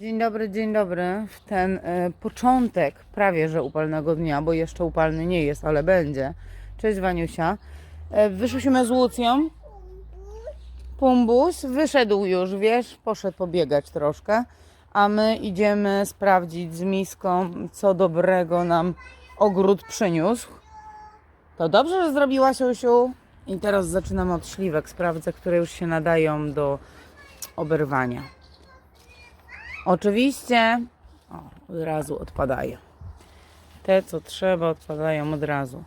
Dzień dobry, dzień dobry. W ten e, początek prawie że upalnego dnia, bo jeszcze upalny nie jest, ale będzie. Cześć Waniusia. E, wyszliśmy z Łucją. Pumbus wyszedł już, wiesz, poszedł pobiegać troszkę, a my idziemy sprawdzić z miską, co dobrego nam ogród przyniósł. To dobrze, że zrobiłaś, Usiu. I teraz zaczynam od śliwek. Sprawdzę, które już się nadają do oberwania. Oczywiście o, od razu odpadają. Te, co trzeba, odpadają od razu.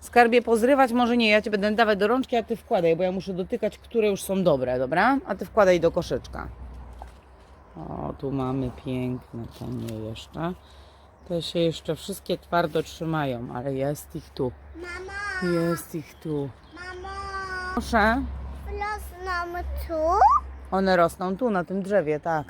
Skarbie pozrywać może nie, ja Ci będę dawać do rączki, a Ty wkładaj, bo ja muszę dotykać, które już są dobre, dobra? A Ty wkładaj do koszyczka. O, tu mamy piękne, to nie jeszcze. Te się jeszcze wszystkie twardo trzymają, ale jest ich tu. Mama, Jest ich tu. mamo, Proszę. rosną tu? One rosną tu, na tym drzewie, tak.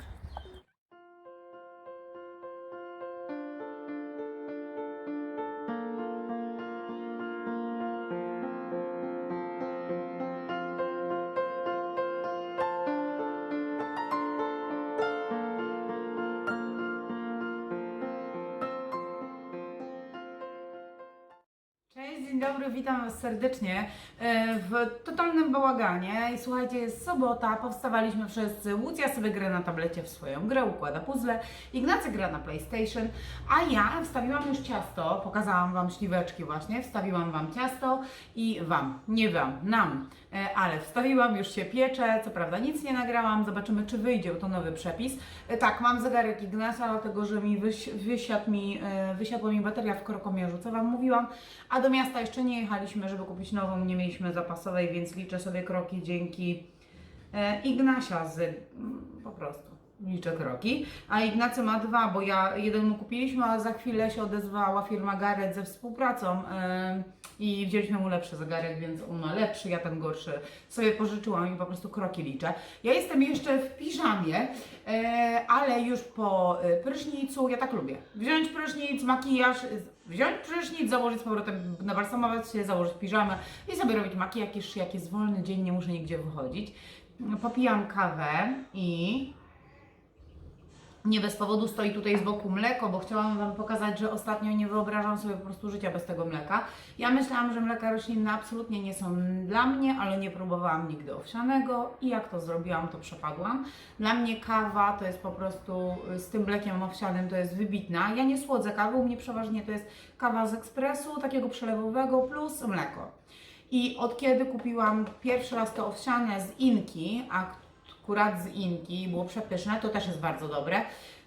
Serdecznie w totalnym bałaganie. I słuchajcie, jest sobota, powstawaliśmy wszyscy. Łucja sobie gra na tablecie w swoją grę, układa puzzle. Ignacy gra na PlayStation, a ja wstawiłam już ciasto. Pokazałam Wam śliweczki właśnie, wstawiłam Wam ciasto i Wam, nie Wam, nam. E, Ale wstawiłam, już się piecze, co prawda nic nie nagrałam, zobaczymy czy wyjdzie, to nowy przepis. E, Tak, mam zegarek Ignaca, dlatego że mi wysiadł mi, e, wysiadła mi bateria w krokomierzu, co Wam mówiłam, a do miasta jeszcze nie jechaliśmy, żeby kupić nową, nie mieliśmy zapasowej, więc liczę sobie kroki dzięki e, Ignasia z, mm, po prostu. Liczę kroki, a Ignacy ma dwa, bo ja jeden mu kupiliśmy, a za chwilę się odezwała firma Garrett ze współpracą e, i wzięliśmy mu lepszy zegarek, więc on ma lepszy, ja ten gorszy sobie pożyczyłam i po prostu kroki liczę. Ja jestem jeszcze w piżamie, e, ale już po prysznicu, ja tak lubię. Wziąć prysznic, makijaż, wziąć prysznic, założyć z powrotem, nabalsamować się, założyć piżamę i sobie robić makijaż, jak jest wolny dzień, nie muszę nigdzie wychodzić. Popijam kawę i nie bez powodu stoi tutaj z boku mleko, bo chciałam Wam pokazać, że ostatnio nie wyobrażam sobie po prostu życia bez tego mleka. Ja myślałam, że mleka roślinne absolutnie nie są dla mnie, ale nie próbowałam nigdy owsianego i jak to zrobiłam, to przepadłam. Dla mnie kawa to jest po prostu y, z tym mlekiem owsianym to jest wybitna. Ja nie słodzę kawy, u mnie przeważnie to jest kawa z ekspresu, takiego przelewowego plus mleko. I od kiedy kupiłam pierwszy raz to owsiane z Inki, a akurat z Inki, było przepyszne, to też jest bardzo dobre.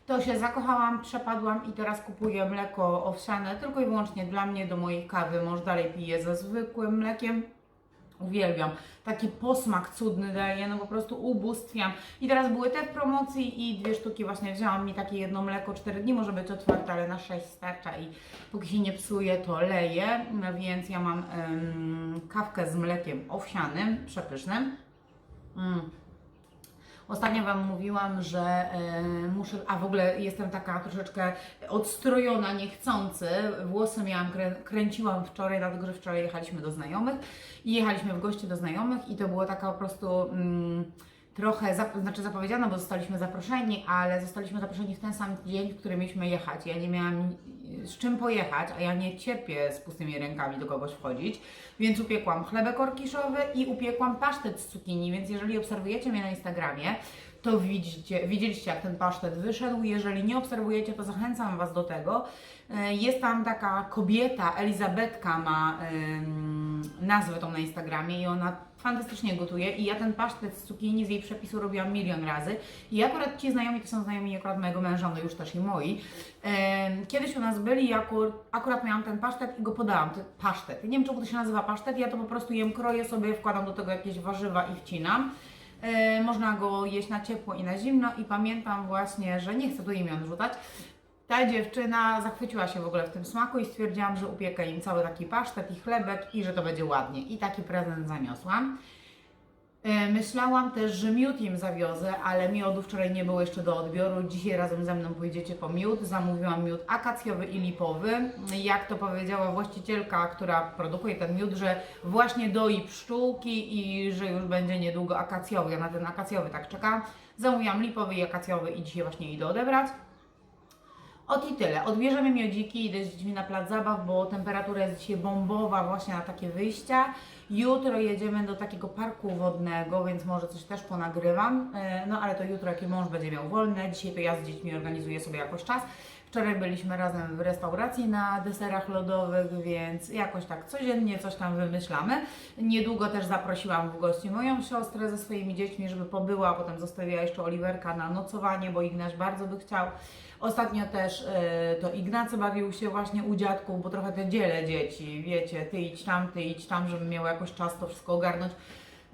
To się zakochałam, przepadłam i teraz kupuję mleko owsiane tylko i wyłącznie dla mnie, do mojej kawy. Mąż dalej pije ze zwykłym mlekiem. Uwielbiam. Taki posmak cudny daje, no po prostu ubóstwiam. I teraz były te w promocji i dwie sztuki właśnie wzięłam mi takie jedno mleko, 4 dni może być otwarte, ale na 6 starcza i póki się nie psuje, to leje. No więc ja mam kawkę z mlekiem owsianym, przepysznym. Mm. Ostatnio Wam mówiłam, że e, muszę, a w ogóle jestem taka troszeczkę odstrojona, niechcący. Włosy miałam, krę, kręciłam wczoraj, dlatego że wczoraj jechaliśmy do znajomych i jechaliśmy w gości do znajomych i to było taka po prostu mm, trochę, zap, znaczy zapowiedziane, bo zostaliśmy zaproszeni, ale zostaliśmy zaproszeni w ten sam dzień, w który mieliśmy jechać. Ja nie miałam z czym pojechać, a ja nie cierpię z pustymi rękami do kogoś wchodzić, więc upiekłam chlebek orkiszowy i upiekłam pasztet z cukinii, więc jeżeli obserwujecie mnie na Instagramie, to widzicie, widzieliście jak ten pasztet wyszedł. Jeżeli nie obserwujecie, to zachęcam Was do tego. E, Jest tam taka kobieta, Elizabetka ma nazwę tą na Instagramie i ona fantastycznie gotuje i ja ten pasztet z cukinii z jej przepisu robiłam milion razy i akurat ci znajomi to są znajomi akurat mojego męża, no już też i moi. Kiedyś u nas byli i akurat, miałam ten pasztet i go podałam, pasztet. Nie wiem czemu to się nazywa pasztet, ja to po prostu jem, kroję sobie, wkładam do tego jakieś warzywa i wcinam. E, można go jeść na ciepło i na zimno i pamiętam właśnie, że nie chcę tu imion rzucać. Ta dziewczyna zachwyciła się w ogóle w tym smaku i stwierdziłam, że upiekę im cały taki pasztet i chlebek i że to będzie ładnie. I taki prezent zaniosłam. E, Myślałam też, że miód im zawiozę, ale miodu wczoraj nie było jeszcze do odbioru. Dzisiaj razem ze mną pójdziecie po miód. Zamówiłam miód akacjowy i lipowy. Jak to powiedziała właścicielka, która produkuje ten miód, że właśnie doi pszczółki i że już będzie niedługo akacjowy. Ja na ten akacjowy tak czekam. Zamówiłam lipowy i akacjowy i dzisiaj właśnie idę odebrać. Ot i tyle. Odbierzemy miodziki, idę z dziećmi na plac zabaw, bo temperatura jest dzisiaj bombowa właśnie na takie wyjścia. Jutro jedziemy do takiego parku wodnego, więc może coś też ponagrywam. E, No ale to jutro, jak mąż będzie miał wolne. Dzisiaj to ja z dziećmi organizuję sobie jakoś czas. Wczoraj byliśmy razem w restauracji na deserach lodowych, więc jakoś tak codziennie coś tam wymyślamy. Niedługo też zaprosiłam w gości moją siostrę ze swoimi dziećmi, żeby pobyła. Potem zostawiła jeszcze Oliwerka na nocowanie, bo Ignaś bardzo by chciał. Ostatnio też e, to Ignacy bawił się właśnie u dziadków, bo trochę te dzielę dzieci, wiecie, ty idź tam, ty idź tam, żeby miał jakoś czas to wszystko ogarnąć.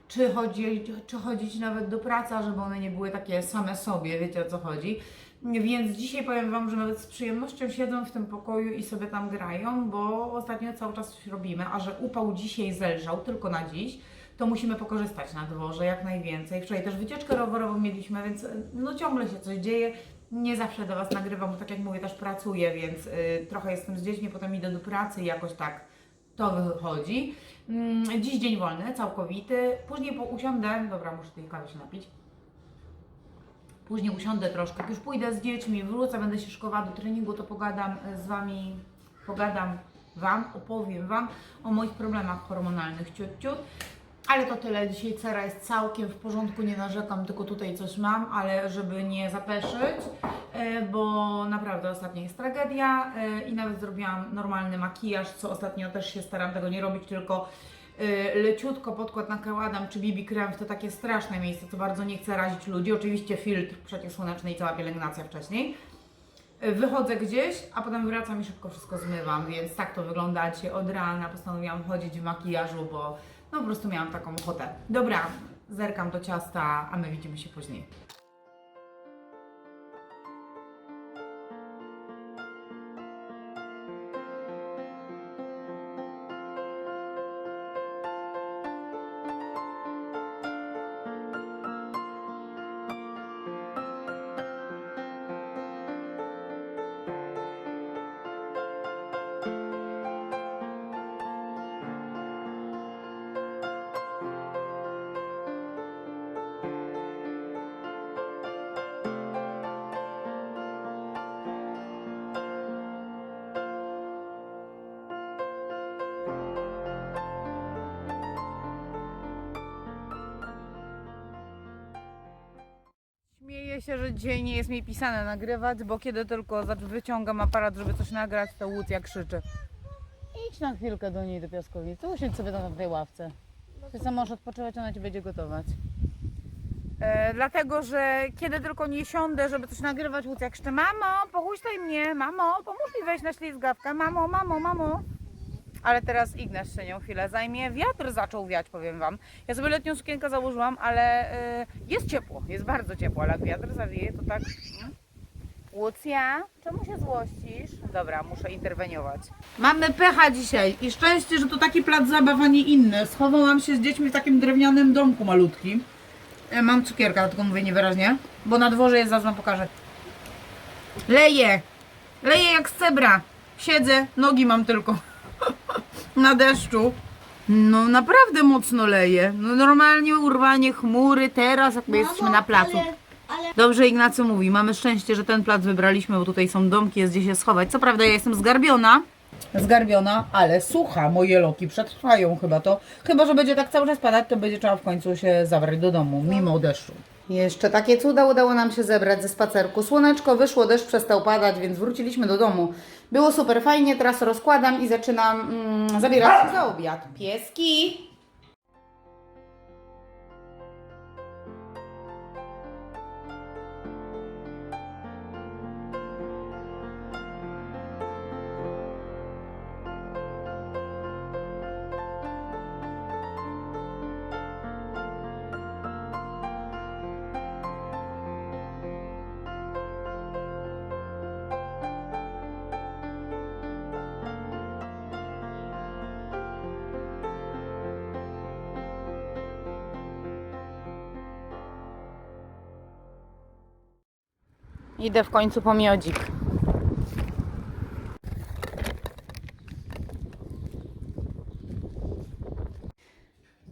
Czy, chodzi, czy chodzić nawet do pracy, żeby one nie były takie same sobie, wiecie o co chodzi. Więc dzisiaj powiem Wam, że nawet z przyjemnością siedzą w tym pokoju i sobie tam grają, bo ostatnio cały czas coś robimy, a że upał dzisiaj zelżał, tylko na dziś, to musimy pokorzystać na dworze jak najwięcej. Wczoraj też wycieczkę rowerową mieliśmy, więc no ciągle się coś dzieje. Nie zawsze do Was nagrywam, bo tak jak mówię, też pracuję, więc y, trochę jestem z dziećmi, potem idę do pracy i jakoś tak to wychodzi. Mm, dziś dzień wolny, całkowity. Później po usiądę, dobra, muszę tej kawy się napić. Później usiądę troszkę, jak już pójdę z dziećmi, wrócę, będę się szykowała do treningu, to pogadam e, z Wami, pogadam Wam, opowiem Wam o moich problemach hormonalnych, ciut, ciut. Ale to tyle, dzisiaj cera jest całkiem w porządku, nie narzekam, tylko tutaj coś mam, ale żeby nie zapeszyć, e, bo naprawdę ostatnio jest tragedia e, i nawet zrobiłam normalny makijaż, co ostatnio też się staram tego nie robić, tylko leciutko podkład nakładam, czy BB krem w to takie straszne miejsce, co bardzo nie chcę razić ludzi, oczywiście filtr przeciwsłoneczny i cała pielęgnacja wcześniej. E, Wychodzę gdzieś, a potem wracam i szybko wszystko zmywam, więc tak to wygląda dzisiaj od rana. Postanowiłam chodzić w makijażu, bo no po prostu miałam taką ochotę. Dobra, zerkam do ciasta, a my widzimy się później. Śmieję się, że dzisiaj nie jest mi pisane nagrywać, bo kiedy tylko wyciągam aparat, żeby coś nagrać, to Łucja krzyczy. Idź na chwilkę do niej, do piaskowicy, usiądź sobie tam na tej ławce. Ty sam możesz odpoczywać, ona Ci będzie gotować. E, dlatego, że kiedy tylko nie siądę, żeby coś nagrywać, Łucja krzyczy Mamo, pochuśtaj mnie, mamo, pomóż mi wejść na ślizgawkę, mamo, mamo, mamo. Ale teraz Ignaś się nią chwilę zajmie. Wiatr zaczął wiać, powiem Wam. Ja sobie letnią sukienkę założyłam, ale y, jest ciepło, jest bardzo ciepło, ale jak wiatr zawieje, to tak... mm. Łucja, czemu się złościsz? Dobra, muszę interweniować. Mamy pecha dzisiaj i szczęście, że to taki plac zabaw, a nie inny. Schowałam się z dziećmi w takim drewnianym domku malutkim. E, Mam cukierka, tylko mówię niewyraźnie, bo na dworze jest, zaraz Wam pokażę. Leję, leję jak z cebra. Siedzę, nogi mam tylko na deszczu. No naprawdę mocno leje. No normalnie urwanie chmury teraz, jak my jesteśmy na placu. Ale, ale Dobrze Ignacy mówi, mamy szczęście, że ten plac wybraliśmy, bo tutaj są domki, jest gdzie się schować. Co prawda ja jestem zgarbiona. Zgarbiona, ale sucha. Moje loki przetrwają chyba to. Chyba, że będzie tak cały czas padać, to będzie trzeba w końcu się zabrać do domu, mimo deszczu. Jeszcze takie cuda udało nam się zebrać ze spacerku. Słoneczko wyszło, deszcz przestał padać, więc wróciliśmy do domu. Było super fajnie, teraz rozkładam i zaczynam mm, zabierać się za obiad. Pieski! Idę w końcu po miodzik.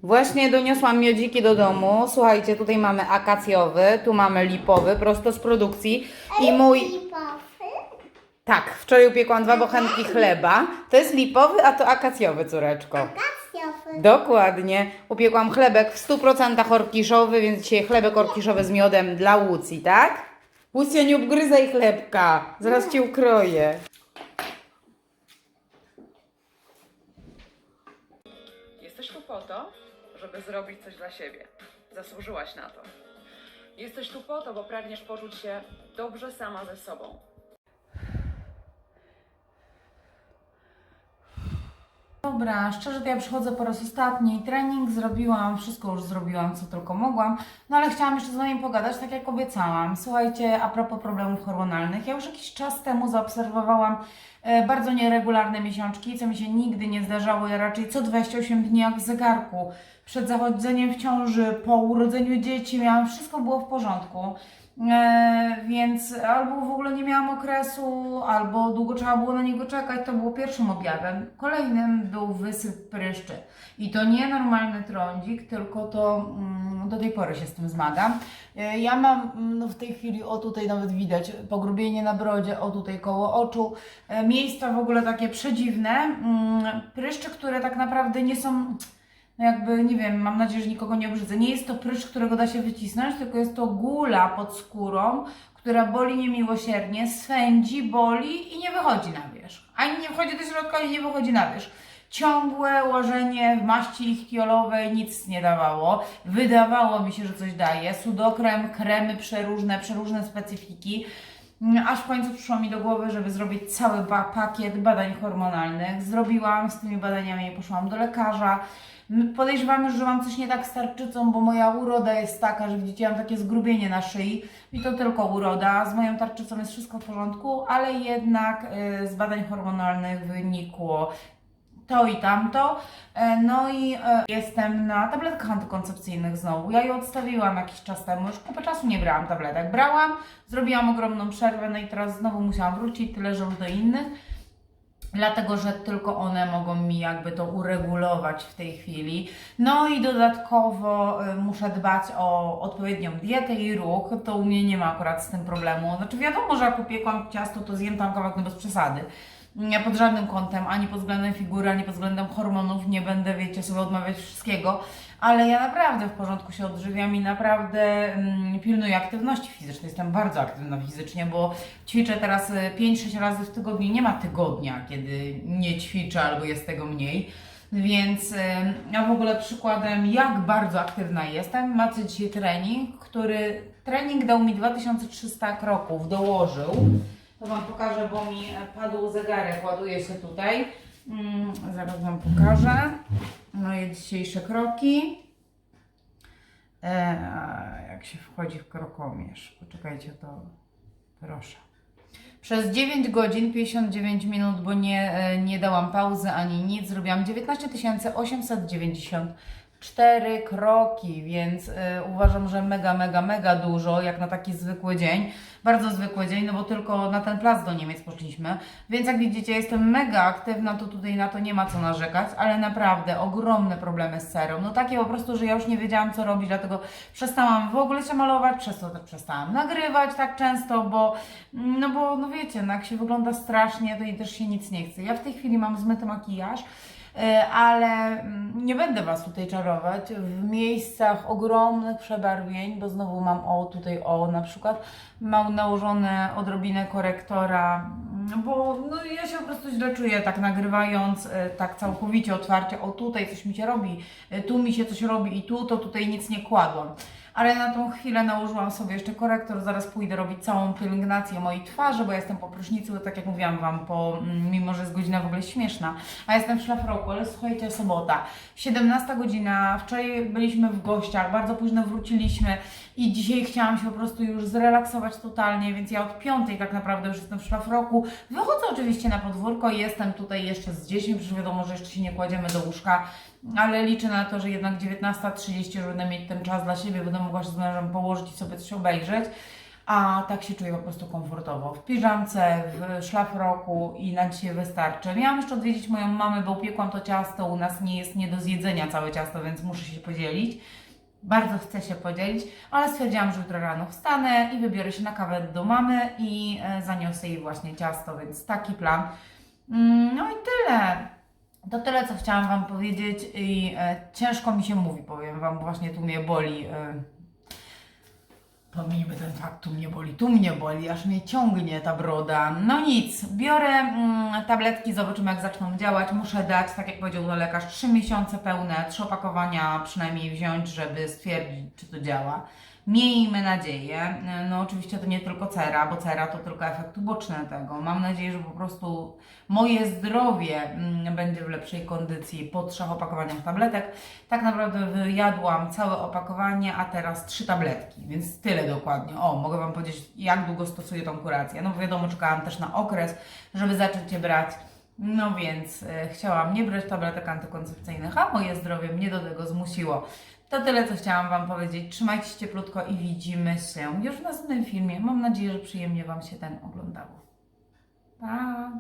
Właśnie doniosłam miodziki do domu. Słuchajcie, tutaj mamy akacjowy, tu mamy lipowy, prosto z produkcji. I mój. Tak, wczoraj upiekłam dwa bochenki chleba. To jest lipowy, a to akacjowy, córeczko. Dokładnie. Upiekłam chlebek w 100% orkiszowy, więc dzisiaj chlebek orkiszowy z miodem dla Łucji, tak? Łucja, nie obgryzaj chlebka. Zaraz cię ukroję. Jesteś tu po to, żeby zrobić coś dla siebie. Zasłużyłaś na to. Jesteś tu po to, bo pragniesz poczuć się dobrze sama ze sobą. Dobra, szczerze to ja przychodzę po raz ostatni. Trening zrobiłam, wszystko już zrobiłam, co tylko mogłam. No ale chciałam jeszcze z Wami pogadać, tak jak obiecałam. Słuchajcie, a propos problemów hormonalnych. Ja już jakiś czas temu zaobserwowałam e, bardzo nieregularne miesiączki, co mi się nigdy nie zdarzało. Ja raczej co 28 dni jak w zegarku. Przed zachodzeniem w ciąży, po urodzeniu dzieci miałam, wszystko było w porządku. E, więc albo w ogóle nie miałam okresu, albo długo trzeba było na niego czekać. To było pierwszym objawem. Kolejnym był wysyp pryszczy. I to nie normalny trądzik, tylko to mm, do tej pory się z tym zmagam. E, Ja mam mm, no w tej chwili, o tutaj nawet widać, pogrubienie na brodzie, o tutaj koło oczu. E, Miejsca w ogóle takie przedziwne. Mm, Pryszcze, które tak naprawdę nie są no jakby, nie wiem, mam nadzieję, że nikogo nie obrzydzę. Nie jest to pryszcz, którego da się wycisnąć, tylko jest to gula pod skórą, która boli niemiłosiernie, swędzi, boli i nie wychodzi na wierzch. Ani nie wchodzi do środka, ani nie wychodzi na wierzch. Ciągłe łażenie w maści ichtiolowej nic nie dawało. Wydawało mi się, że coś daje. Sudokrem, kremy przeróżne, przeróżne specyfiki. Mm, Aż w końcu przyszło mi do głowy, żeby zrobić cały pakiet badań hormonalnych. Zrobiłam z tymi badaniami, poszłam do lekarza. Podejrzewam już, że mam coś nie tak z tarczycą, bo moja uroda jest taka, że widzicie, mam takie zgrubienie na szyi i to tylko uroda. Z moją tarczycą jest wszystko w porządku, ale jednak y, z badań hormonalnych wynikło to i tamto. E, No i e, jestem na tabletkach antykoncepcyjnych znowu. Ja je odstawiłam jakiś czas temu, już kupę czasu nie brałam tabletek. Brałam, zrobiłam ogromną przerwę, no i teraz znowu musiałam wrócić, tyle że już do innych. Dlatego, że tylko one mogą mi jakby to uregulować w tej chwili. No i dodatkowo y, muszę dbać o odpowiednią dietę i ruch. To u mnie nie ma akurat z tym problemu. Znaczy wiadomo, że jak upiekłam ciasto, to zjem tam kawałek no bez przesady. Nie pod żadnym kątem, ani pod względem figury, ani pod względem hormonów nie będę, wiecie, sobie odmawiać wszystkiego, ale ja naprawdę w porządku się odżywiam i naprawdę mm, pilnuję aktywności fizycznej. Jestem bardzo aktywna fizycznie, bo ćwiczę teraz y, 5-6 razy w tygodniu. Nie ma tygodnia, kiedy nie ćwiczę albo jest tego mniej. Więc ja w ogóle przykładem, jak bardzo aktywna jestem, macie dzisiaj trening, który trening dał mi 2300 kroków, dołożył. To Wam pokażę, bo mi e, padł zegarek, ładuje się tutaj. Mm, zaraz Wam pokażę moje dzisiejsze kroki. E, jak się wchodzi w krokomierz? Poczekajcie, to proszę. Przez 9 godzin 59 minut, bo nie, e, nie dałam pauzy ani nic, zrobiłam 19 894 kroki, więc e, uważam, że mega, mega, mega dużo, jak na taki zwykły dzień. Bardzo zwykły dzień, no bo tylko na ten plac do Niemiec poszliśmy. Więc jak widzicie, jestem mega aktywna, to tutaj na to nie ma co narzekać, ale naprawdę ogromne problemy z serą. No takie po prostu, że ja już nie wiedziałam co robić, dlatego przestałam w ogóle się malować, przez to przestałam nagrywać tak często, bo no bo no wiecie, no jak się wygląda strasznie, to i też się nic nie chce. Ja w tej chwili mam zmyty makijaż, ale mm, nie będę Was tutaj czarować. W miejscach ogromnych przebarwień, bo znowu mam o tutaj o na przykład, mam nałożone odrobinę korektora, mm, bo no, ja się po prostu źle czuję tak nagrywając, e, tak całkowicie otwarcie, o tutaj coś mi się robi, e, tu mi się coś robi i tu, to tutaj nic nie kładłam. Ale na tą chwilę nałożyłam sobie jeszcze korektor, zaraz pójdę robić całą pielęgnację mojej twarzy, bo ja jestem po prysznicu, tak jak mówiłam Wam, po, mm, mimo że jest godzina w ogóle śmieszna, a jestem w szlafroku, ale słuchajcie, sobota, 17 godzina, wczoraj byliśmy w gościach, bardzo późno wróciliśmy i dzisiaj chciałam się po prostu już zrelaksować totalnie, więc ja od piątej tak naprawdę już jestem w szlafroku. Wychodzę oczywiście na podwórko i jestem tutaj jeszcze z dziećmi, przecież wiadomo, że jeszcze się nie kładziemy do łóżka, ale liczę na to, że jednak 19.30 już będę mieć ten czas dla siebie, będę mogła się z mężem położyć i sobie coś obejrzeć. a tak się czuję po prostu komfortowo. W piżamce, w szlafroku i na dzisiaj wystarczy. Miałam jeszcze odwiedzić moją mamę, bo upiekłam to ciasto, u nas nie jest nie do zjedzenia całe ciasto, więc muszę się podzielić. Bardzo chcę się podzielić, ale stwierdziłam, że jutro rano wstanę i wybiorę się na kawę do mamy i e, zaniosę jej właśnie ciasto, więc taki plan. Mm, No i tyle. To tyle, co chciałam Wam powiedzieć i e, ciężko mi się mówi, powiem Wam, bo właśnie tu mnie boli. E, Pomijmy ten fakt, tu mnie boli, tu mnie boli, aż mnie ciągnie ta broda. No nic, biorę mm, tabletki, zobaczymy jak zaczną działać. Muszę dać, tak jak powiedział to lekarz, 3 miesiące pełne, 3 opakowania przynajmniej wziąć, żeby stwierdzić, czy to działa. Miejmy nadzieję. No oczywiście to nie tylko cera, bo cera to tylko efekt uboczny tego. Mam nadzieję, że po prostu moje zdrowie mm, będzie w lepszej kondycji po trzech opakowaniach tabletek. Tak naprawdę wyjadłam całe opakowanie, a teraz trzy tabletki, więc tyle dokładnie. O, mogę Wam powiedzieć, jak długo stosuję tą kurację. No wiadomo, czekałam też na okres, żeby zacząć je brać. No więc e, chciałam nie brać tabletek antykoncepcyjnych, a moje zdrowie mnie do tego zmusiło. To tyle, co chciałam Wam powiedzieć. Trzymajcie się cieplutko i widzimy się już w następnym filmie. Mam nadzieję, że przyjemnie Wam się ten oglądało. Pa!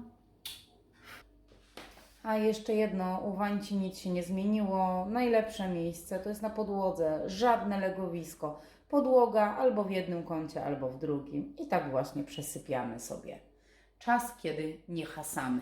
A jeszcze jedno, u Wańci nic się nie zmieniło. Najlepsze miejsce to jest na podłodze, żadne legowisko. Podłoga albo w jednym kącie, albo w drugim. I tak właśnie przesypiamy sobie. Czas, kiedy nie hasamy.